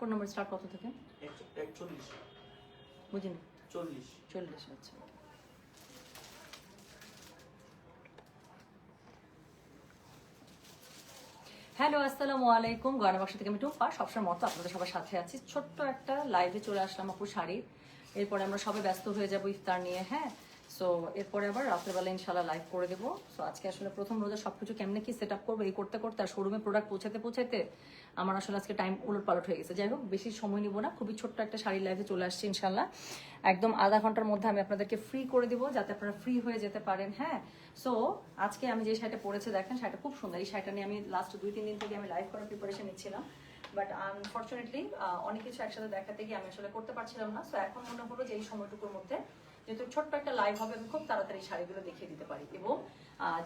কোন নম্বর স্টার্ট কত থেকে? এক- একচল্লিশ। বুঝিনি। চল্লিশ। চল্লিশ আচ্ছা। হ্যালো আসসালামু আলাইকুম। গয়না বাক্স থেকে আমি টুম্পা। সবসময় মতো আপনাদের সবার সাথে আছি। ছোট্ট একটা লাইভে চলে আসলাম আপু শাড়ির এরপরে আমরা সবাই ব্যস্ত হয়ে যাব ইফতার নিয়ে হ্যাঁ? সো এরপরে আবার রাত্রেবেলা ইনশাল্লাহ লাইভ করে দেবো। সো আজকে আসলে প্রথম রোজা সবকিছু কেমনে কি সেট আপ করব, এই করতে করতে আর শোরুমে প্রোডাক্ট পৌঁছাতে পৌঁছাতে আমার আসলে আজকে টাইম উলট পালট হয়ে গেছে। যাই হোক, বেশি সময় নিব না, খুবই ছোট্ট একটা শাড়ি লাইভে চলে আসছে ইনশাল্লাহ একদম আধা ঘণ্টার মধ্যে আমি আপনাদেরকে ফ্রি করে দিব, যাতে আপনারা ফ্রি হয়ে যেতে পারেন হ্যাঁ? সো আজকে আমি যে শাড়িটা পরেছে দেখেন, শাড়িটা খুব সুন্দর। এই শাড়িটা নিয়ে আমি লাস্ট দুই, তিন দিন থেকে আমি লাইভ করার প্রিপারেশন নিচ্ছিলাম। বাট আনফর্চুনেটলি অনেক কিছু একসাথে দেখাতে গিয়ে আমি আসলে করতে পারছিলাম না। সো এখন মনে হলো যে এই সময়টুকুর মধ্যে যেহেতু ছোট্ট একটা লাইভ হবে, আমি খুব তাড়াতাড়ি শাড়িগুলো দেখিয়ে দিতে পারি। এবং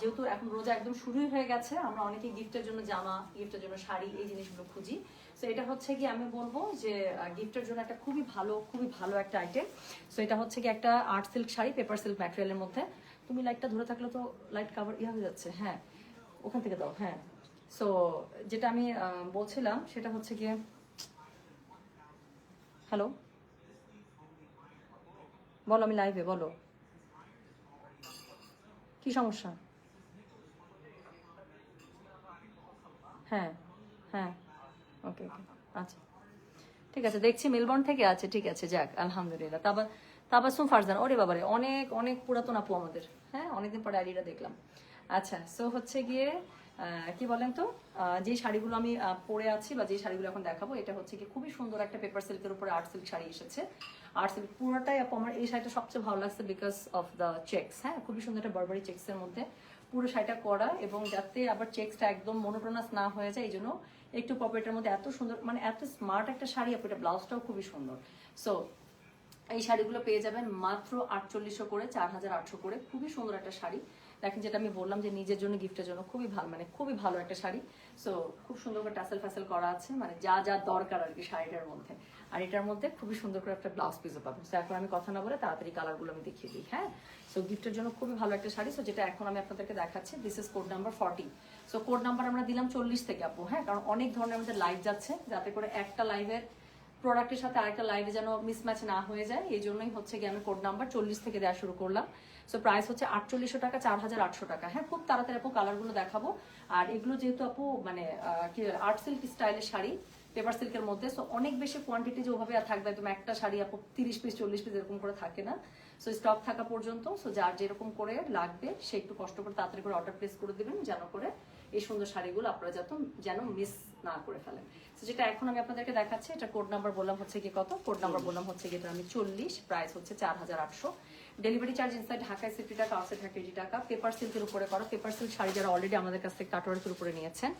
যেহেতু এখন রোজা একদম শুরুই হয়ে গেছে, আমরা অনেকে গিফটের জন্য জামা গিফটের জন্য শাড়ি, এই জিনিসগুলো খুঁজি। সো এটা হচ্ছে কি আমি বলব যে গিফটের জন্য একটা খুবই ভালো খুবই ভালো একটা আইটেম সো এটা হচ্ছে কি একটা art silk sari paper silk ম্যাটেরিয়ালের মধ্যে। তুমি লাইটটা ধরে থাকলে তো লাইট কাভার ইয়ে হয়ে যাচ্ছে হ্যাঁ। ওখান থেকে দাও হ্যাঁ। সো যেটা আমি বলছিলাম, সেটা হচ্ছে গিয়ে হ্যালো বলো, আমি লাইভে বলো। কি সমস্যা? হ্যাঁ হ্যাঁ। ওকে ওকে আচ্ছা। ঠিক আছে, দেখছি মেলবোর্ন থেকে আছে, ঠিক আছে, যাক, আলহামদুলিল্লাহ। তাবা তাবাসুম ফারজান, ওরে বাবারে, অনেক অনেক পুরাতন আপু আমাদের। হ্যাঁ অনেকদিন পরে আইডিটা দেখলাম। আচ্ছা সো হচ্ছে গিয়ে কি বলেন তো? যে শাড়িগুলো আমি পরে আছি বা যে শাড়িগুলো এখন দেখাবো, এটা হচ্ছে কি খুবই সুন্দর একটা পেপার সিল্কের উপরে আর্ট সিল্ক শাড়ি এসেছে। সিল্ক পুরোটাই আপু আমার এই শাড়িটা সবচেয়ে ভালো লাগছে বিকজ অফ দ্য চেক্স হ্যাঁ খুবই সুন্দর একটা বারবারি চেক্সের মধ্যে। পুরো শাড়িটা করা এবং যাতে আবার চেক্সটা একদম মনোটোনাস না হয়ে যায়, এই জন্য একটু পকেটের মধ্যে এত সুন্দর মানে এত স্মার্ট একটা শাড়ি আপু, এটা ব্লাউজটাও খুবই সুন্দর। সো এই শাড়িগুলো পেয়ে যাবেন মাত্র আটচল্লিশশো করে, চার হাজার আটশো করে। খুবই সুন্দর একটা শাড়ি। দেখেন যেটা আমি বললাম যে নিজের জন্য গিফটের জন্য, খুবই ভালো মানে খুবই ভালো একটা শাড়ি। সো খুব সুন্দর করে টাসেল ফ্যাসেল করা আছে মানে যা যা দরকার আর কি শাড়িটার মধ্যে। আর এটার মধ্যে খুবই সুন্দর করে একটা ব্লাউজ পিসও পাবেন। সো এখন আমি কথা না বলে তাড়াতাড়ি কালারগুলো আমি দেখিয়ে দিই হ্যাঁ? সো গিফটের জন্য খুবই ভালো একটা শাড়ি। সো যেটা এখন আমি আপনাদেরকে দেখাচ্ছি this is code number forty so code number আমরা দিলাম চল্লিশ থেকে আপু হ্যাঁ? কারণ অনেক ধরনের আমাদের লাইভ যাচ্ছে, যাতে করে একটা লাইভের প্রোডাক্টের সাথে আরেকটা লাইভে যেন মিসম্যাচ না হয়ে যায়। এই জন্যই হচ্ছে গিয়ে আমি কোড নাম্বার চল্লিশ থেকে দেওয়া শুরু করলাম। সো প্রাইস হচ্ছে আটচল্লিশশো টাকা, চার হাজার আটশো টাকা। হ্যাঁ খুব তাড়াতাড়ি আপু কালারগুলো দেখাবো। আর এগুলো যেহেতু আপু মানে আর্ট সিল্ক স্টাইলের শাড়ি পেপার সিল্কের মধ্যে সো অনেক বেশি কোয়ান্টিটি যে ওভাবে আর থাকবে একদম একটা শাড়ি আপু তিরিশ পিস চল্লিশ পিস এরকম করে থাকে না। সো স্টক থাকা পর্যন্ত সো যার যেরকম করে লাগবে সে একটু কষ্ট করে তাড়াতাড়ি করে অর্ডার প্লেস করে দেবেন যেন করে এই সুন্দর শাড়িগুলো আপনারা যাতে যেন মিস না করে ফেলেন। তো যেটা এখন আমি আপনাদেরকে দেখাচ্ছি এটা কোড নাম্বার বললাম হচ্ছে কি কত? কোড নাম্বার বললাম হচ্ছে কি এটা আমি চল্লিশ প্রাইস হচ্ছে চার হাজার আটশো। ডেলিভারি চার্জ ইনসাইড ঢাকায় সিফটি টাকা আউটসাইড ঢাকা এইটি টাকা। পেপার সিল্কের উপরে করো। পেপার সিল্ক শাড়ি যারা অলরেডি আমাদের কাছ থেকে কাটওয়ার্কের উপরে নিয়েছেন,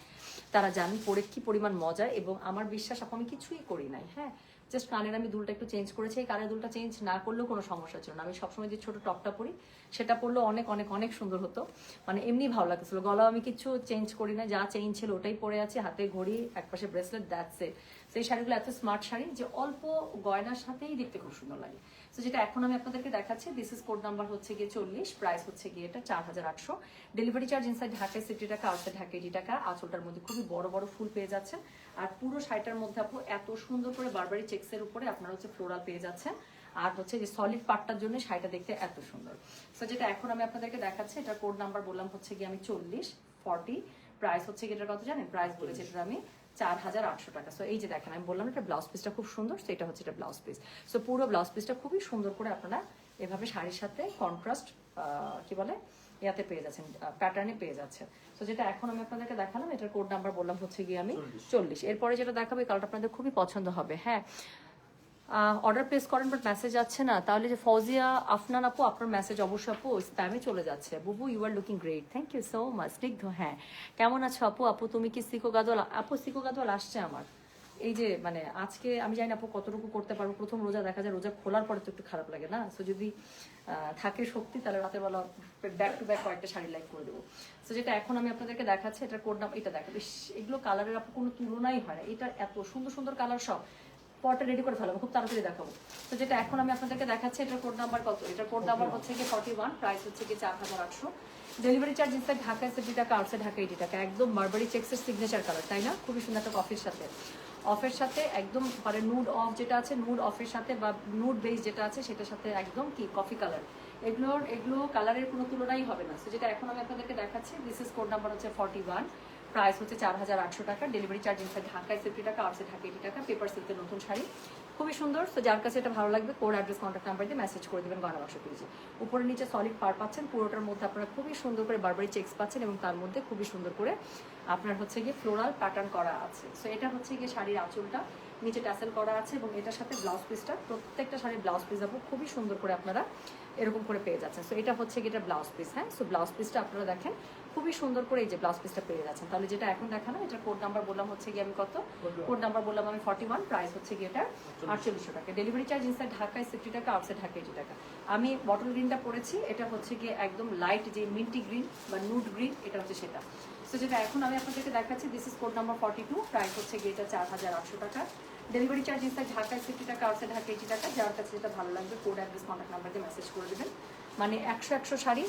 তারা জানেন পরে কি পরিমাণ মজা এবং আমার বিশ্বাস, আপু, আমি কিছুই করি নাই হ্যাঁ? জাস্ট কানের আমি দুলটা একটু চেঞ্জ করেছি, এই কানের দুলটা চেঞ্জ না করলেও কোনো সমস্যা ছিল না। আমি সবসময় যে ছোট টপটা পরি, সেটা পরলেও অনেক অনেক অনেক সুন্দর হতো। মানে এমনি ভালো লাগছিল গলাও আমি কিছু চেঞ্জ করি না যা চেঞ্জ ছিল ওটাই পরে আছে, হাতে ঘড়ি, একপাশে ব্রেসলেট দ্যাটস ইট সেই শাড়িগুলো এত স্মার্ট শাড়ি যে অল্প গয়নার সাথেই দেখতে খুব সুন্দর লাগে। তো যেটা এখন আমি আপনাদেরকে দেখাচ্ছি দিস ইজ কোড নাম্বার হচ্ছে গিয়ে চল্লিশ প্রাইস হচ্ছে গিয়ে এটা চার হাজার আটশো। ডেলিভারি চার্জ ইনসাইড ঢাকায় সিটি টাকা আউটসাইড ঢাকা এইটি টাকা আঁচলটার মধ্যে খুবই বড় বড় ফুল পেয়ে যাচ্ছেন। আর পুরো শাড়িটার মধ্যে আপু এত সুন্দর করে বারবারি চেক্সের উপরে আপনারা হচ্ছে ফ্লোরাল পেয়ে যাচ্ছেন। আর হচ্ছে যে সলিড পার্টটার জন্য শাড়িটা দেখতে এত সুন্দর। সো যেটা এখন আমি আপনাদেরকে দেখাচ্ছি, এটা কোড নাম্বার বললাম হচ্ছে গিয়ে আমি চল্লিশ ফর্টি প্রাইস হচ্ছে কি এটার কত জানেন? প্রাইস বলেছে এটা আমি চার হাজার আটশো টাকা। সো এই যে দেখেন আমি বললাম এটা ব্লাউজ পিসটা খুব সুন্দর সো এটা হচ্ছে এটা ব্লাউজ পিস সো পুরো ব্লাউজ পিসটা খুবই সুন্দর করে আপনারা এভাবে শাড়ির সাথে কন্ট্রাস্ট কি বলে ইয়াতে পেয়ে যাচ্ছেন প্যাটার্নে পেয়ে যাচ্ছেন। তো যেটা এখন আমি আপনাদেরকে দেখালাম এটার কোড নাম্বার বললাম হচ্ছে গিয়ে আমি চল্লিশ। এরপরে যেটা দেখাবো এই কালারটা আপনাদের খুবই পছন্দ হবে। হ্যাঁ অর্ডার প্লেস করেন বাট মেসেজ যাচ্ছে না। তাহলে যে ফৌজিয়া আফনান আপু আপনার মেসেজ অবশ্যই আপু স্প্যামে চলে যাচ্ছে। বুবু you are looking great thank you so much Snigdha হ্যাঁ। কেমন আছো আপু? আপু তুমি কি সিকো গাদোয়াল? আপু সিকো গাদোয়াল আসছে আমার। এই যে মানে আজকে আমি জানি না আপু কতটুকু করতে পারব। প্রথম রোজা দেখা যায় রোজা খোলার পরে তো একটু খারাপ লাগে না? সো যদি থাকে শক্তি তাহলে রাতের বেলা ব্যাক টু ব্যাক কয়েকটা শাড়ি লাইক করে দেবো। সো যেটা এখন আমি আপনাদেরকে দেখাচ্ছি এটার কোড নাম এটা দেখাবো। ইস, এগুলো কালারের আপু কোনো তুলনাই হয় না। এটা এত সুন্দর সুন্দর কালার সব। পরটা রেডি করে ফেলাবো খুব তাড়াতাড়ি দেখাবো। তো যেটা এখন আমি আপনাদেরকে দেখাচ্ছি এটার কোড নাম্বার কত? এটার কোড নাম্বার হচ্ছে কি ফর্টি ওয়ান প্রাইস হচ্ছে কি চার হাজার আটশো। Delivery charge inside Dhaka seventy টাকা আউটসাইড ঢাকা এইটি টাকা একদম মার্বারি চেক্সের সিগনেচার কালার তাই না? খুবই সুন্দর একটা কফির সাথে। অফের সাথে একদম মানে নুড অফ যেটা আছে নুড অফের সাথে বা নুড বেস যেটা আছে সেটার সাথে একদম কি? কফি কালার এগুলোর এগুলো কালারের কোনো তুলনাই হবে না। তো যেটা এখন আমি আপনাদেরকে দেখাচ্ছি দিস ইস কোড নাম্বার হচ্ছে ফর্টি ওয়ান প্রাইস হচ্ছে চার হাজার আটশো টাকা। ডেলিভারি চার্জ ইনসাইড ঢাকায় সেফটি টাকা আউটসাইড ঢাকা এইটি টাকা পেপার সিল্কের নতুন শাড়ি। খুবই সুন্দর। তো যার কাছে এটা ভালো লাগবে কোড অ্যাড্রেস কন্ট্যাক্ট নাম্বার দিয়ে মেসেজ করে দেবেন গয়না বাক্স পেজে উপরে নিচে সলিড পার পাচ্ছেন, পুরোটার মধ্যে আপনারা খুবই সুন্দর করে বারবারি চেক্স পাচ্ছেন এবং তার মধ্যে খুবই সুন্দর করে আপনার হচ্ছে গিয়ে ফ্লোরাল প্যাটার্ন করা আছে। সো এটা হচ্ছে গিয়ে শাড়ির আঁচলটা। নিচে ট্যাসেল করা আছে এবং এটার সাথে ব্লাউজ পিসটা প্রত্যেকটা শাড়ির ব্লাউজ পিস আপু খুবই সুন্দর করে আপনারা এরকম করে পেয়ে যাচ্ছেন। সো এটা হচ্ছে গিয়ে এটা ব্লাউজ পিস হ্যাঁ? সো ব্লাউজ পিসটা আপনারা দেখেন খুবই সুন্দর করে এই যে ব্লাউজ পিসটা পেয়ে যাচ্ছেন। তাহলে যেটা এখন দেখানো এটা কোড নাম্বার বললাম হচ্ছে গিয়ে আমি কত? কোড নাম্বার বললাম আমি ফর্টি ওয়ান প্রাইস হচ্ছে গিয়ে এটা আটচল্লিশশো টাকা। ডেলিভারি চার্জ ইনসাইড ঢাকায় সিক্সটি টাকা আউটসাইড ঢাকা এইটি টাকা। আমি বটল গ্রিনটা পরেছি এটা হচ্ছে গিয়ে একদম লাইট যে মিন্টি গ্রিন বা নুড গ্রিন এটা হচ্ছে সেটা। সো যেটা এখন আমি আপনাদেরকে দেখাচ্ছি this is code number forty two price হচ্ছে গিয়ে এটা চার হাজার আটশো টাকা। ডেলিভারি চার্জ ইনসাইড ঢাকায় সিক্সটি টাকা আউটসাইড ঢাকা এইটি টাকা। যার কাছে যেটা ভালো লাগবে কোড অ্যাড্রেস কন্ট্যাক্ট নাম্বার দিয়ে মেসেজ করে দেবেন। মানে একশো একশো শাড়ি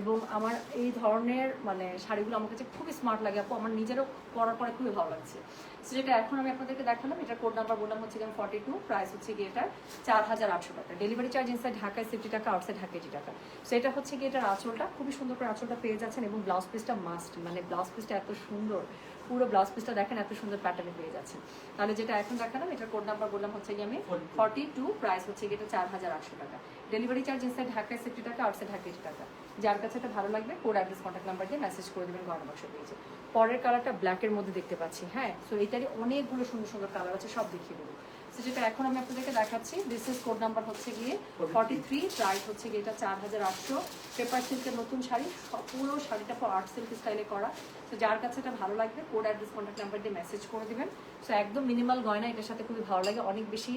এবং আমার এই ধরনের মানে শাড়িগুলো আমার কাছে খুবই স্মার্ট লাগে। আপু আমার নিজেরও পরার পরে খুবই ভালো লাগছে। সো যেটা এখন আমি আপনাদেরকে দেখালাম এটার কোড নাম্বার বললাম হচ্ছে গিয়ে ফর্টি টু প্রাইস হচ্ছে গিয়ে এটা চার হাজার আটশো টাকা। ডেলিভারি চার্জ ইনসাইড ঢাকায় সিফটি টাকা আউটসাইড ঢাকা এইটি টাকা। সো এটা হচ্ছে গিয়ে এটার আঁচলটা। খুবই সুন্দর করে আঁচলটা পেয়ে যাচ্ছেন এবং ব্লাউজ পিসটা মাস্ট মানে ব্লাউজ পিসটা এত সুন্দর। পুরো ব্লাউজ পিসটা দেখেন এত সুন্দর প্যাটার্নে পেয়ে যাচ্ছেন। তাহলে যেটা এখন দেখালাম এটার কোড নাম্বার বললাম হচ্ছে গিয়ে আমি ফর্টি টু প্রাইস হচ্ছে গিয়ে এটা চার হাজার আটশো টাকা। ডেলিভারি চার্জ ইনসাইড ঢাকায় সিফটি টাকা আউটসাইড ঢাকা এইটি টাকা। যার কাছে এটা ভালো লাগবে কোড অ্যাড্রেস কন্ট্যাক্ট নাম্বার দিয়ে মেসেজ করে দেবেন ঘর বাক্স পেয়েছে পরের কালারটা ব্ল্যাকের মধ্যে দেখতে পাচ্ছি হ্যাঁ? সো এটারই অনেকগুলো সুন্দর সুন্দর কালার আছে সব দেখিয়ে দেবো। তো যেটা এখন আমি আপনাদেরকে দেখাচ্ছি দিস ইজ কোড নাম্বার হচ্ছে গিয়ে ফর্টি থ্রি প্রাইস হচ্ছে গিয়ে এটা চার হাজার আটশো। পেপার সিল্কের নতুন শাড়ি পুরো শাড়িটা পুরো আর্ট সিল্ক স্টাইলে করা। তো যার কাছে এটা ভালো লাগবে কোড অ্যাড্রেস কন্ট্যাক্ট নাম্বার দিয়ে মেসেজ করে দেবেন। সো একদম মিনিমাল গয়না এটার সাথে খুবই ভালো লাগে। অনেক বেশি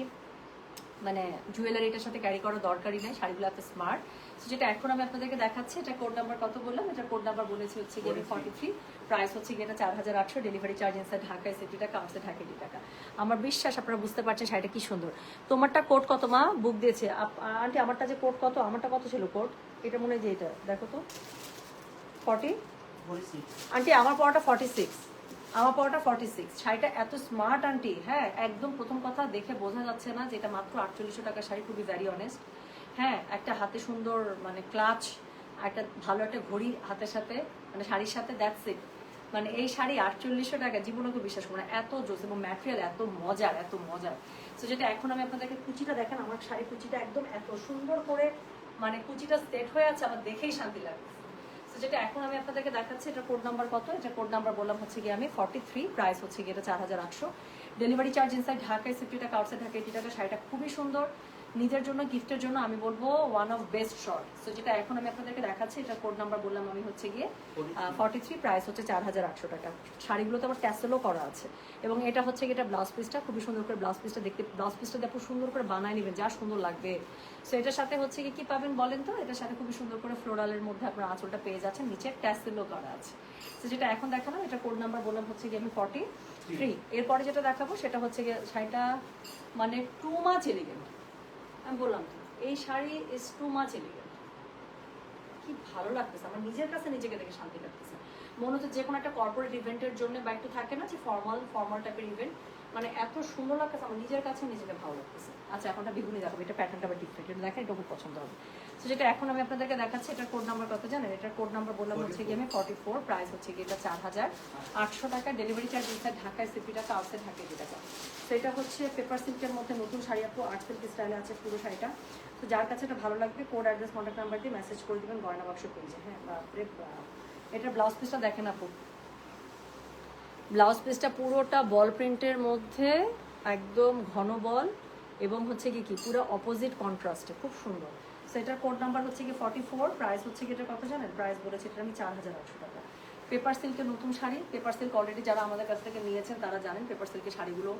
মানে জুয়েলারি এটার সাথে ক্যারি করা দরকারই নেই শাড়িগুলো এত স্মার্ট যেটা এখন আমি আপনাদেরকে দেখাচ্ছি এটা কোড নাম্বার কত বললাম? এটা কোড নাম্বার বলেছি হচ্ছে গিয়ে ফর্টি থ্রি প্রাইস হচ্ছে গিয়ে এটা চার হাজার আটশো ডেলিভারি চার্জ ইনসাইড ঢাকায় সিটি টাকা আউটসাইড ঢাকা। টাকা আমার বিশ্বাস আপনারা বুঝতে পারছেন শাড়িটা কি সুন্দর। তোমারটা কোড কত মা? বুক দিয়েছে। আন্টি আমারটা যে কোড কত? আমারটা কত ছিল কোড এটা মনে হয় যে এটা। দেখো তো। ফর্টি আন্টি আমার পড়াটা ফর্টি সিক্স আমার পড়াটা ফর্টি সিক্স শাড়িটা এত স্মার্ট আন্টি। হ্যাঁ একদম প্রথম কথা দেখে বোঝা যাচ্ছে না যে এটা মাত্র আটচল্লিশশো টাকা শাড়ি খুবই ভ্যারি অনেস্ট হ্যাঁ একটা হাতে সুন্দর মানে ক্লাচ, একটা ভালো একটা ঘড়ি হাতের সাথে মানে শাড়ির সাথে দ্যাটস ইট মানে এই শাড়ি আটচল্লিশশো টাকা জীবনকে বিশ্বাস করো এত জোস এবং ম্যাটেরিয়াল এত মজার এত মজার। তো যেটা এখন আমি আপনাদেরকে কুচিটা দেখেন, আমার শাড়ি কুচিটা একদম এত সুন্দর করে মানে কুচিটা সেট হয়ে আছে, আমার দেখেই শান্তি লাগছে। তো যেটা এখন আমি আপনাদেরকে দেখাচ্ছি, এটা কোড নাম্বার কত? এটা কোড নাম্বার বললাম হচ্ছে গিয়ে আমি ফর্টি থ্রি প্রাইস হচ্ছে গিয়ে এটা চার হাজার আটশো। ডেলিভারি চার্জ ইনসাইড ঢাকায় সিফটি টাকা আউটসাইড ঢাকা এইটি টাকা শাড়িটা খুবই সুন্দর। নিজের জন্য গিফটের জন্য আমি বলব ওয়ান অফ বেস্ট শর্ট তো যেটা এখন আমি আপনাদেরকে দেখাচ্ছি এটা কোড নাম্বার বললাম আমি হচ্ছে গিয়ে ফর্টি থ্রি প্রাইস হচ্ছে চার হাজার আটশো টাকা। শাড়িগুলোতে আবার ক্যাসেলও করা আছে। এবং এটা হচ্ছে গিয়ে এটা ব্লাউজ পিসটা খুবই সুন্দর করে ব্লাউজ পিসটা দেখতে ব্লাউজ পিসটা দেখো সুন্দর করে বানায় নেবেন যা সুন্দর লাগবে। সো এটার সাথে হচ্ছে কি কি পাবেন বলেন তো? এটার সাথে খুবই সুন্দর করে ফ্লোরালের মধ্যে আপনার আঁচলটা পেয়ে যাচ্ছেন নিচে ট্যাসেলও করা আছে। তো যেটা এখন দেখালাম এটা কোড নাম্বার বললাম হচ্ছে গিয়ে আমি ফর্টি থ্রি এরপরে যেটা দেখাবো সেটা হচ্ছে গিয়ে শাড়িটা মানে টু মাচ এলিগেন্ট আমি বললাম তো, এই sari is too much elegant কি ভালো লাগতেছে আমার নিজের কাছে নিজেকে দেখে শান্তি লাগতেছে। মনে হচ্ছে যে কোনো একটা কর্পোরেট ইভেন্টের জন্য বা একটু থাকে না যে ফর্মাল ফর্মাল টাইপের ইভেন্ট মানে এত সুন্দর লাগতেছে, আমার নিজের কাছে নিজেকে ভালো লাগতেছে। আচ্ছা এখন একটা বেগুনি দেখাবো এটা প্যাটার্নটা আবার ডিফারেন্ট এটা দেখেন এটা খুব পছন্দ হবে। তো যেটা এখন আমি আপনাদেরকে দেখাচ্ছি, এটার কোড নাম্বার কত জানেন? এটার কোড নাম্বার বললাম হচ্ছে গিয়ে আমি ফর্টি ফোর প্রাইস হচ্ছে গিয়ে এটা চার হাজার। আটশো টাকা ডেলিভারি চার্জ ইনসাইড ঢাকায় সিপি টাকা আউটসাইড ঢাকা eighty টাকা তো এটা হচ্ছে পেপার সিল্কের মধ্যে নতুন শাড়ি আপু আর্ট সিল্ক স্টাইলে আছে পুরো শাড়িটা। তো যার কাছে এটা ভালো লাগবে কোড অ্যাড্রেস কন্ট্যাক্ট নাম্বার দিয়ে মেসেজ করে দেবেন, গয়না বাক্স পেয়েছে হ্যাঁ এটার ব্লাউজ পিসটা দেখেন আপু ব্লাউজ পিসটা পুরোটা বল প্রিন্টের মধ্যে, একদম ঘন বল, এবং হচ্ছে কি কি, পুরো অপোজিট কন্ট্রাস্টে খুব সুন্দর। সেটার কোড নাম্বার হচ্ছে কি ফর্টি ফোর প্রাইস হচ্ছে কি এটা কত জানেন? প্রাইস বলেছে এটা আমি চার হাজার আটশো টাকা। পেপার সিল্কের নতুন শাড়ি পেপার সিল্ক অলরেডি যারা আমাদের কাছ থেকে নিয়েছেন, তারা জানেন পেপার সিল্কের শাড়িগুলো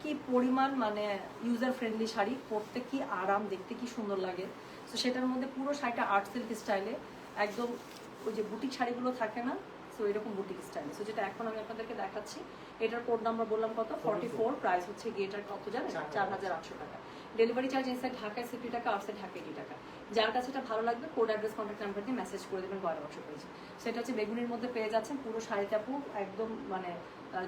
কি পরিমাণ মানে ইউজার ফ্রেন্ডলি শাড়ি, পরতে কি আরাম, দেখতে কি সুন্দর লাগে। তো সেটার মধ্যে পুরো শাড়িটা আর্ট সিল্ক স্টাইলে একদম ওই যে বুটিক শাড়িগুলো থাকে না তো তো এরকম বুটিক স্টাইলে সো যেটা এখন আমি আপনাদেরকে দেখাচ্ছি এটার কোড নাম্বার বললাম কত? ফর্টি ফোর প্রাইস হচ্ছে গিয়ে এটার কত জানেন? চার হাজার আটশো টাকা। ডেলিভারি চার্জ ইনসাইড ঢাকায় সিফটি টাকা আউটসাইড ঢাকা এইটি টাকা? যার কাছে এটা ভালো লাগবে কোড অ্যাড্রেস কন্ট্যাক্ট নাম্বার দিয়ে মেসেজ করে দেবেন গয়না বক্স পেয়েছে। সেটা হচ্ছে বেগুনির মধ্যে পেয়ে যাচ্ছেন পুরো শাড়িটা পুরো একদম মানে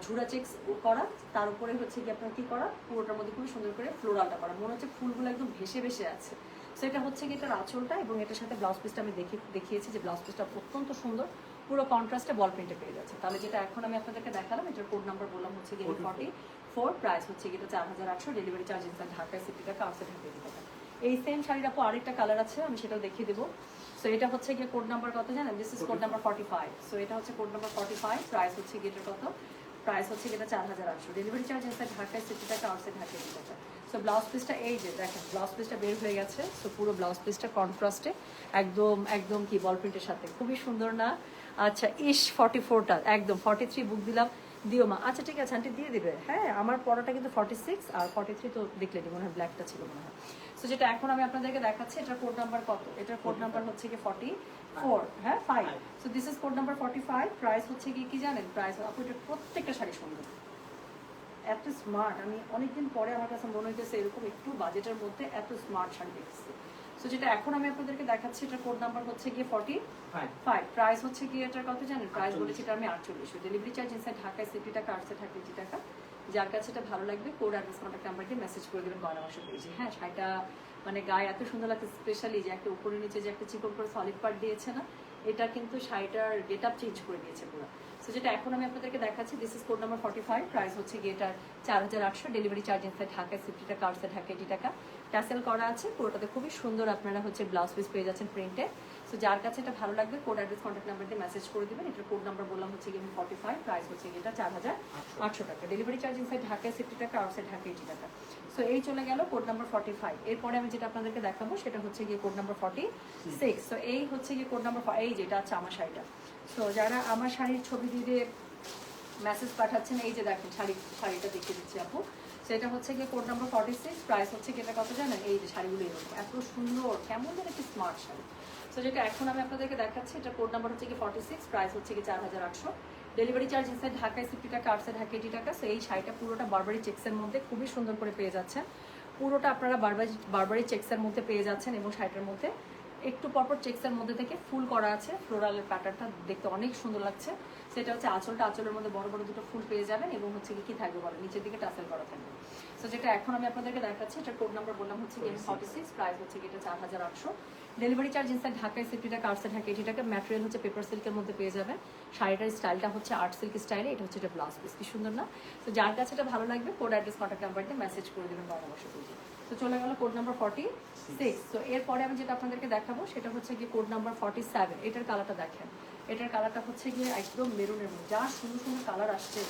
ঝুরা চেক্স করা। তার উপরে হচ্ছে কি আপনার কি করা? পুরোটার মধ্যে খুব সুন্দর করে ফ্লোরালটা করা। মনে হচ্ছে ফুলগুলো একদম ভেসে ভেসে আছে। সো এটা হচ্ছে কি এটার আঁচলটা এবং এটার সাথে ব্লাউজ পিসটা আমি দেখে দেখিয়েছি যে ব্লাউজ পিসটা অত্যন্ত সুন্দর। পুরো কন্ট্রাস্টে বল প্রিন্টে পেয়ে যাচ্ছে। তাহলে যেটা এখন আমি আপনাদেরকে দেখালাম এটার কোড নাম্বার বললাম হচ্ছে কি ফর্টি ফোর প্রাইস হচ্ছে এটা চার হাজার আটশো ডেলিভারি চার্জ ইনসাইড ঢাকায় সিটি টাকা আউটসাইড eighty টাকা। এই সেম শাড়ির আপু আরেকটা কালার আছে আমি সেটাও দেখিয়ে দেবো। সো এটা হচ্ছে গিয়ে কোড নাম্বার কত জানেন? This is code number forty five so এটা হচ্ছে code number forty five price হচ্ছে গিয়ে কত? প্রাইস হচ্ছে গিয়ে এটা চার হাজার আটশো। ডেলিভারি চার্জ ইনসাইড ঢাকায় সিটি টাকা আউটসাইড ঢাকা eighty টাকা। সো ব্লাউজ পিসটা এই যে দেখেন ব্লাউজ পিসটা বের হয়ে গেছে। সো পুরো ব্লাউজ পিসটা কন্ট্রাস্টে একদম একদম কি বল প্রিন্টের সাথে। খুবই সুন্দর না? আচ্ছা ইস ফর্টি ফোরটা একদম ফর্টি থ্রি বুক দিলাম। দিও মা। আচ্ছা ঠিক আছে আন্টি দিয়ে দিবে। হ্যাঁ আমার পড়াটা কিন্তু ফর্টি সিক্স আর ফর্টি থ্রি তো দেখলে দেখলেনি মনে হয় ব্ল্যাকটা ছিল মনে হয়। সো যেটা এখন আমি আপনাদেরকে দেখাচ্ছি এটার কোড নাম্বার কত? এটার কোড নাম্বার হচ্ছে কি ফর্টি ফোর হ্যাঁ five so this is code number forty five price হচ্ছে কি কি জানেন? প্রাইস আপু এটা প্রত্যেকটা শাড়ি সুন্দর। এত স্মার্ট আমি অনেকদিন পরে আমার কাছে মনে হইতেছে এরকম একটু বাজেটের মধ্যে এত স্মার্ট শাড়ি দেখছি সো যেটা এখন আমি আপনাদেরকে দেখাচ্ছি এটা কোড নাম্বার হচ্ছে গিয়ে ফর্টি ফাইভ প্রাইস হচ্ছে গিয়ে এটার কত জানেন? প্রাইস বলেছি এটা আমি আটচল্লিশ ডেলিভারি চার্জ ইনসাইড ঢাকায় সিটি টাকা আটশো টাকা এইটি টাকা। যার কাছে এটা ভালো লাগবে কোড অ্যাড্রেস কন্ট্যাক্ট নাম্বার দিয়ে মেসেজ করে দেবেন গয়না মাসে পেয়েছি। হ্যাঁ শাড়িটা মানে গায়ে এত সুন্দর লাগছে স্পেশালি যে একটা উপরে নিচে যে একটা চিকন করে সলিড পার্ট দিয়েছে না এটা কিন্তু শাড়িটার গেট আপ চেঞ্জ করে দিয়েছে পুরো। সো যেটা এখন আমি আপনাদেরকে দেখাচ্ছি this is code number forty five price হচ্ছে গিয়ে এটার চার হাজার আটশো ডেলিভারি চার্জ ইনসাইড ঢাকায় সিফটি টাকা আউটসাইড ঢাকা এটি টাকা। ট্যাসেল করা আছে, পুরোটাতে খুবই সুন্দর আপনারা হচ্ছে ব্লাউজ পিস পেয়ে যাচ্ছেন প্রিন্টে সো যার কাছে এটা ভালো লাগবে কোড অ্যাড্রেস কন্ট্যাক্ট নাম্বার দিয়ে মেসেজ করে দেবেন। এটার কোড নাম্বার বললাম হচ্ছে গিয়ে ফর্টি ফাইভ প্রাইস হচ্ছে গিয়ে চার হাজার আটশো টাকা। ডেলিভারি চার্জ ইনসাইড ঢাকায় সিফটি টাকা আউটসাইড ঢাকা এটি টাকা। সো এই চলে গেল কোড নাম্বার ফর্টি ফাইভ এরপরে আমি যেটা আপনাদেরকে দেখাবো, সেটা হচ্ছে গিয়ে code number forty six so এই হচ্ছে গিয়ে কোড নাম্বার এই যেটা আছে আমার শাড়িটা। সো যারা আমার শাড়ির ছবি দিয়ে মেসেজ পাঠাচ্ছেন, এই যে দেখেন শাড়ি, শাড়িটা দেখিয়ে দিচ্ছি আপু। সেটা হচ্ছে গিয়ে code number forty six price হচ্ছে কি এটা কত জানেন? এই যে শাড়িগুলো এরকম। এত সুন্দর, কেমন যেন একটি স্মার্ট শাড়ি। সো যেটা এখন আমি আপনাদেরকে দেখাচ্ছি, এটা কোড নাম্বার হচ্ছে কি ফর্টি সিক্স প্রাইস হচ্ছে কি চার হাজার আটশো। ডেলিভারি চার্জ আছে ঢাকায় সিফটি টাকা আটশো ঢাকা এইটি টাকা সো এই শাড়িটা পুরোটা বারবারি চেক্সের মধ্যে খুবই সুন্দর করে পেয়ে যাচ্ছেন। পুরোটা আপনারা বারবারি বারবারি চেক্সের মধ্যে পেয়ে যাচ্ছেন এবং শাড়িটার মধ্যে একটু পরপর চেক্সের মধ্যে থেকে ফুল করা আছে ফ্লোরালের প্যাটার্নটা দেখতে অনেক সুন্দর লাগছে। সেটা হচ্ছে আঁচলটা আঁচলের মধ্যে বড় বড় দুটো ফুল পেয়ে যাবেন এবং হচ্ছে কি কি থাকবে বলো? নিচের দিকে টাসেল করা থাকবে। সো যেটা এখন আমি আপনাদেরকে দেখাচ্ছি এটা কোড নাম্বার বললাম হচ্ছে গিয়ে ফর্টি সিক্স প্রাইস হচ্ছে কি এটা চার হাজার আটশো। ডেলিভারি চার্জ ইনসাইড ঢাকায় সিফটি কার্সে ঢাকা এইটি ম্যাটেরিয়াল হচ্ছে পেপার সিল্কের মধ্যে পেয়ে যাবেন। শাড়িটার স্টাইলটা হচ্ছে আর্ট সিল্ক স্টাইলে এটা হচ্ছে এটা ব্লাউজ পিস কি সুন্দর না? তো যার কাছে এটা ভালো লাগবে কোড অ্যাড্রেস কন্ট্যাক্ট নাম্বার দিয়ে মেসেজ করে দেবেন পরামর্শ করছি তো চলে গেল কোড নাম্বার ফর্টি সিক্স তো এরপরে আমি যেটা আপনাদেরকে দেখাবো সেটা হচ্ছে গিয়ে কোড নাম্বার ফর্টি সেভেন এটার কালারটা দেখেন। এটার কালারটা হচ্ছে গিয়ে একদম মেরুনের মধ্যে। যা সুন্দর সুন্দর কালার আসছে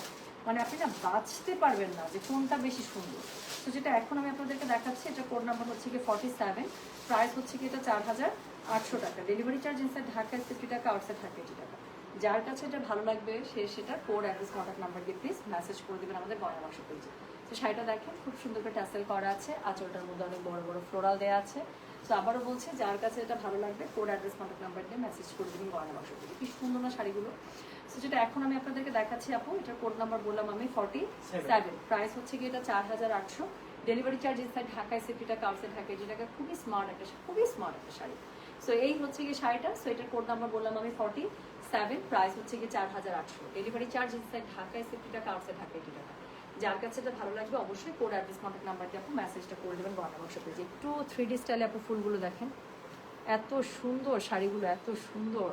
মানে আপনি না বাঁচতে পারবেন না যে কোনটা বেশি সুন্দর। তো যেটা এখন আমি আপনাদেরকে দেখাচ্ছি, এটা কোড নাম্বার হচ্ছে গিয়ে ফর্টি সেভেন প্রাইস হচ্ছে কি এটা চার হাজার আটশো টাকা। ডেলিভারি চার্জ ইনসাইড ঢাকায় ফিফটি টাকা আউটসাইড ঢাকা এইটি টাকা। যার কাছে এটা ভালো লাগবে, সে সেটা কোড অ্যাড্রেস কন্ট্যাক্ট নাম্বার দিয়ে প্লিজ মেসেজ করে দেবেন আমাদের বাক্স পেজে তো শাড়িটা দেখেন, খুব সুন্দর করে ট্যাসেল করা আছে। আঁচলটার মধ্যে অনেক বড় বড় ফ্লোরাল দেওয়া আছে। তো আবারও বলছি যার কাছে এটা ভালো লাগবে কোড অ্যাড্রেস কন্ট্যাক্ট নাম্বার দিয়ে মেসেজ করে দেবেন গয়না বাক্স পেজে কি সুন্দর না শাড়িগুলো। তো যেটা এখন আমি আপনাদেরকে দেখাচ্ছি আপু এটার কোড নাম্বার বললাম আমি ফর্টি সেভেন প্রাইস হচ্ছে কি এটা চার হাজার আটশো। ডেলিভারি চার্জ ইনসাইড ঢাকায় সিফটি টাকা আউটসাইড ঢাকায় যে টাকা খুবই স্মার্ট একটা খুবই স্মার্ট একটা শাড়ি। সো এই হচ্ছে কি শাড়িটা সো এটার কোড নাম্বার বললাম আমি ফর্টি সেভেন প্রাইস হচ্ছে কি চার হাজার আটশো। ডেলিভারি চার্জ ইনসাইড ঢাকায় সিফটি টাকা আউটসাইড ঢাকা এইটি টাকা যার কাছে এটা ভালো লাগবে অবশ্যই কোড অ্যাড্রেস কন্ট্যাক্ট নাম্বার দিয়ে আপনি মেসেজটা করে দেবেন গয়না বক্স পেজে একটু থ্রি ডি স্টাইলে আপনি ফুলগুলো দেখেন। এত সুন্দর শাড়িগুলো এত সুন্দর।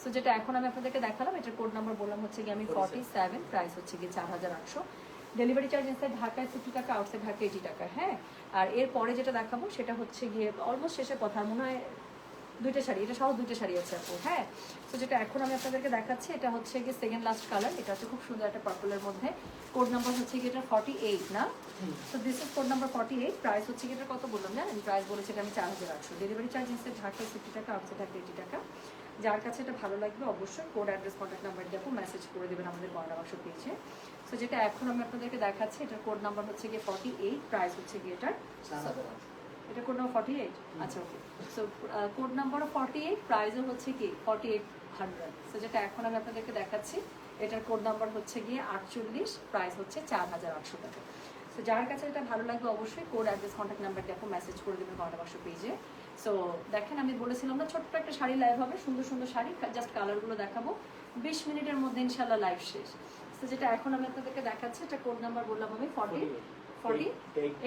সো যেটা এখন আমি আপনাদেরকে দেখালাম এটার কোড নাম্বার বললাম হচ্ছে কি আমি ফর্টি সেভেন প্রাইস হচ্ছে কি চার হাজার আটশো। ডেলিভারি চার্জ ইনসাইড ঢাকায় ফিফটি টাকা আউটসাইড ঢাকা এইটি টাকা হ্যাঁ? আর এর পরে যেটা দেখাবো সেটা হচ্ছে গিয়ে অলমোস্ট শেষের কথা মনে হয় দুইটা শাড়ি এটা সহ দুইটা শাড়ি আছে আপু হ্যাঁ? তো যেটা এখন আমি আপনাদেরকে দেখাচ্ছি এটা হচ্ছে গিয়ে সেকেন্ড লাস্ট কালার এটা হচ্ছে খুব সুন্দর একটা পার্পলের মধ্যে। কোড নাম্বার হচ্ছে গিয়ে এটা ফর্টি এইট না? তো this is code number forty eight price হচ্ছে গিয়ে এটা কত বললাম জানেন? প্রাইস বলেছে আমি চার হাজার আটশো। ডেলিভারি চার্জ ইনসাইড ঢাকায় ফিফটি টাকা আউটসাইড ঢাকা এইটি টাকা। যার কাছে এটা ভালো লাগবে অবশ্যই কোড অ্যাড্রেস কন্ট্যাক্ট নাম্বার দেখো মেসেজ করে দেবেন আমাদের গয়না বাক্স পেয়েছে সো যেটা এখন আমি আপনাদেরকে দেখাচ্ছি এটার কোড নাম্বার হচ্ছে গিয়ে ফর্টি এইট প্রাইস হচ্ছে গিয়ে এটার এটা কোড নাম্বার ফর্টি এইট আচ্ছা okay so code number forty eight প্রাইসও হচ্ছে কি ফর্টি এইট হান্ড্রেড সো যেটা এখন আমি আপনাদেরকে দেখাচ্ছি এটার কোড নাম্বার হচ্ছে গিয়ে আটচল্লিশ প্রাইস হচ্ছে চার হাজার আটশো টাকা। সো যার কাছে এটা ভালো লাগবে অবশ্যই কোড অ্যাড্রেস কন্ট্যাক্ট নাম্বার দেখো মেসেজ করে দেবেন কন্ট্যাক্ট বাক্স পেজে সো দেখেন আমি বলেছিলাম না ছোট্ট একটা শাড়ি লাইভ হবে সুন্দর সুন্দর শাড়ি জাস্ট কালারগুলো দেখাবো। বিশ মিনিটের মধ্যে ইনশাল্লাহ লাইভ শেষ। তো যেটা এখন আমি আপনাদেরকে দেখাচ্ছি এটা কোড নাম্বার বললাম আমি forty forty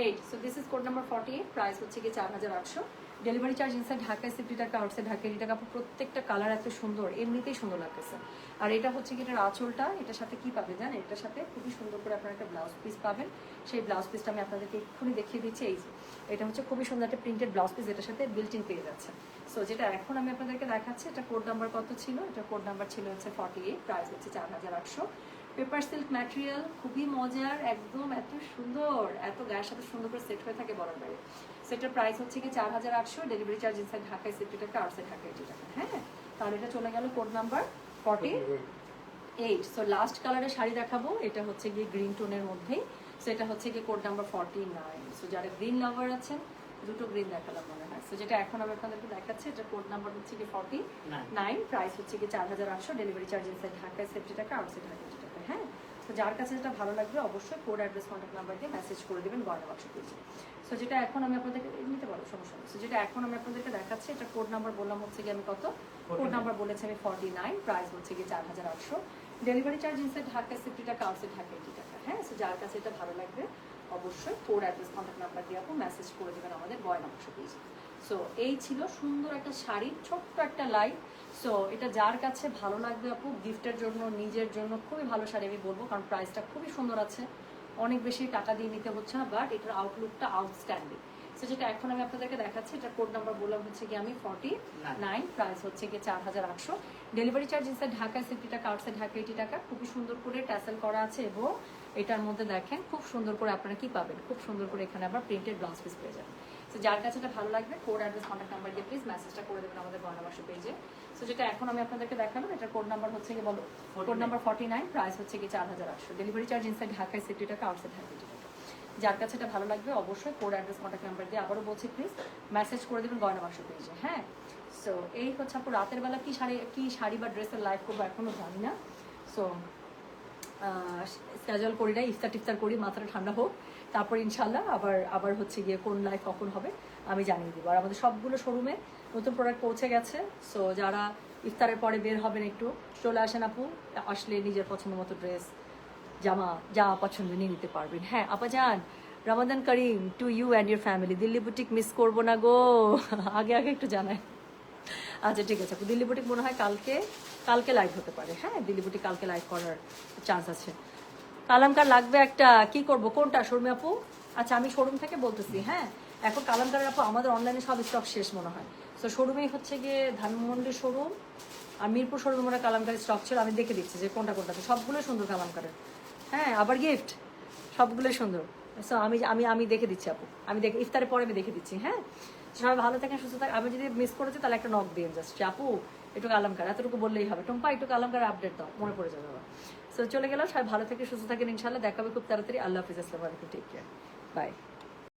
eight so this is code number forty eight price হচ্ছে গিয়ে চার হাজার আটশো। ডেলিভারি চার্জ ইনসাইড ঢাকায় সিফটি টাকা, আউটসাইড ঢাকা এইটি টাকা প্রত্যেকটা কালার এত সুন্দর, এমনিতেই সুন্দর লাগতেছে। আর এটা হচ্ছে কি, এটার আঁচলটা, এটার সাথে কি পাবে জানেন? এটার সাথে খুবই সুন্দর করে আপনারা একটা ব্লাউজ পিস পাবেন। সেই ব্লাউজ পিসটা আমি আপনাদেরকে এক্ষুনি দেখিয়ে দিচ্ছি। এই যে, এটা হচ্ছে খুবই সুন্দর একটা প্রিন্টেড ব্লাউজ পিস এটার সাথে বিল্ট পেয়ে যাচ্ছে। সো যেটা এখন আমি আপনাদেরকে দেখাচ্ছি, এটা কোড নাম্বার কত ছিল? এটা কোড নাম্বার ছিল হচ্ছে ফর্টি এইট প্রাইস হচ্ছে চার হাজার আটশো। পেপার সিল্ক ম্যাটেরিয়াল খুবই মজার, একদম এত সুন্দর, এত গায়ের সাথে সুন্দর করে সেট হয়ে থাকে বলার বাইরে। সেটার প্রাইস হচ্ছে কি চার হাজার আটশো ডেলিভারি চার্জ ইনসাইড ঢাকায় সিফটি টাকা আউটসাইড ঢাকা এইটি টাকা হ্যাঁ? তাহলে এটা চলে গেল code number forty eight so last কালারের শাড়ি দেখাবো, এটা হচ্ছে গিয়ে গ্রিন টোনের মধ্যেই। সো এটা হচ্ছে গিয়ে code number forty nine so যারা গ্রিন লাভার আছেন, দুটো গ্রিন দেখালাম মনে হয়। সো যেটা এখন আমি আপনাদেরকে দেখাচ্ছি, এটা কোড নাম্বার হচ্ছে গিয়ে ফর্টি নাইন প্রাইস হচ্ছে গিয়ে চার হাজার আটশো ডেলিভারি চার্জ ইনসাইড ঢাকায় সেফটি টাকা আউটসাইড ঢাকা এইটি টাকা হ্যাঁ তো যার কাছে যেটা ভালো লাগবে অবশ্যই কোড অ্যাড্রেস কন্ট্যাক্ট নাম্বার দিয়ে মেসেজ করে দেবেন গয়না বাক্স পেজে সো যেটা এখন আমি আপনাদেরকে নিতে পারব সমস্যা নেই। সো যেটা এখন আমি আপনাদেরকে দেখাচ্ছি এটা কোড নাম্বার বললাম হচ্ছে গিয়ে আমি কত? কোড নাম্বার বলেছি আমি ফর্টি নাইন প্রাইস হচ্ছে গিয়ে চার হাজার আটশো। ডেলিভারি চার্জ ইনসাইড ঢাকায় সিফটি টাকা আউটসাইড ঢাকা এইটি টাকা হ্যাঁ? সো যার কাছে এটা ভালো লাগবে অবশ্যই কোড অ্যাড্রেস কন্ট্যাক্ট নাম্বার দিয়ে আপনি মেসেজ করে দেবেন আমাদের গয়না বাক্স পেজে সো এই ছিল সুন্দর একটা শাড়ি ছোট্ট একটা লাইভ সো এটা যার কাছে ভালো লাগবে আপু গিফটের জন্য নিজের জন্য খুবই ভালো শাড়ি আমি বলব কারণ প্রাইসটা খুবই সুন্দর আছে। অনেক বেশি টাকা দিয়ে নিতে হচ্ছে না বাট এটার আউটলুকটা আউটস্ট্যান্ডিং সো যেটা এখন আমি আপনাদেরকে দেখাচ্ছি এটা কোড নাম্বার বললাম হচ্ছে কি আমি ফর্টি নাইন প্রাইস হচ্ছে কি চার হাজার আটশো। ডেলিভারি চার্জ ইনসাইড ঢাকায় সিফটি টাকা আউটসাইড ঢাকা এইটি টাকা। খুবই সুন্দর করে ট্যাসেল করা আছে এবং এটার মধ্যে দেখেন খুব সুন্দর করে আপনারা কি পাবেন? খুব সুন্দর করে এখানে আবার প্রিন্টেড ব্লাউজ পিস পেয়ে যাবেন। সো যার কাছে এটা ভালো লাগবে কোড অ্যাড্রেস কন্ট্যাক্ট নাম্বার দিয়ে প্লিজ মেসেজটা করে দেবেন আমাদের গয়নাবাসী পেজে সো যেটা এখন আমি আপনাদেরকে দেখালাম, এটার কোড নাম্বার হচ্ছে কি বলো code number forty nine price হচ্ছে কি চার হাজার আটশো। ডেলিভারি চার্জ ইনসাইড ঢাকায় সিফটি টাকা আউটসাইড ঢাকা। টাকা যার কাছে এটা ভালো লাগবে অবশ্যই কোড অ্যাড্রেস কন্ট্যাক্ট নাম্বার দিয়ে আবারও বলছি প্লিজ মেসেজ করে দেবেন গয়না বাক্স পেজে হ্যাঁ? সো এই হচ্ছে আপু রাতের বেলা কি শাড়ি কি শাড়ি বা ড্রেসের লাইভ করব এখনও জানি না। সো স্ক্যাজুয়াল করি না ইফতার টিফতার করি, মাথাটা ঠান্ডা হোক। তারপর ইনশাল্লাহ আবার আবার হচ্ছে গিয়ে কোন লাইভ কখন হবে আমি জানিয়ে দেবো। আর আমাদের সবগুলো শোরুমে নতুন প্রোডাক্ট পৌঁছে গেছে সো যারা ইফতারের পরে বের হবেন একটু, চলে আসেন আপু, আসলে নিজের পছন্দ মতো ড্রেস জামা, যা পছন্দ নিয়ে নিতে পারবেন। হ্যাঁ আপা যান Ramadan Kareem to you and your family Delhi boutique miss করব না গো। আগে আগে একটু জানাই। আচ্ছা ঠিক আছে আপু, দিল্লি বুটিক মনে হয় কালকে কালকে লাইভ হতে পারে। হ্যাঁ দিল্লি বুটিক কালকে লাইভ করার চান্স আছে। কালামকার লাগবে একটা, কি করব? কোনটা, শর্মী আপু? আচ্ছা আমি শোরুম থেকে বলতেছি হ্যাঁ? এখন কালামকারের আপু, আমাদের অনলাইনে সব স্টক শেষ মনে হয়। তো শোরুমেই হচ্ছে গিয়ে ধানমন্ডির শোরুম আর মিরপুর শোরুমে মনে কালামকারের স্টক ছিল। আমি দেখে দিচ্ছি যে কোনটা কোনটা। সবগুলোই সুন্দর কালামকারের। হ্যাঁ আবার গিফট সবগুলোই সুন্দর। সো আমি আমি আমি দেখে দিচ্ছি আপু। আমি দেখে, ইফতারের পরে আমি দেখে দিচ্ছি হ্যাঁ? সবাই ভালো থাকেন, সুস্থ থাকেন। আমি যদি মিস করেছি, তাহলে একটা নক দিয়ে জাস্ট আপু, একটু আলমকার এতটুকু বললেই হবে। টুম্পা, একটু আলমকার আপডেট দাও, মনে পড়ে যাবে সো চলে গেলাম। সবাই ভালো থাকে সুস্থ থাকেন ইনশাল্লাহ দেখাবে খুব তাড়াতাড়ি। আল্লাহ হাফিজ। আসসালামু আলাইকুম। Take care bye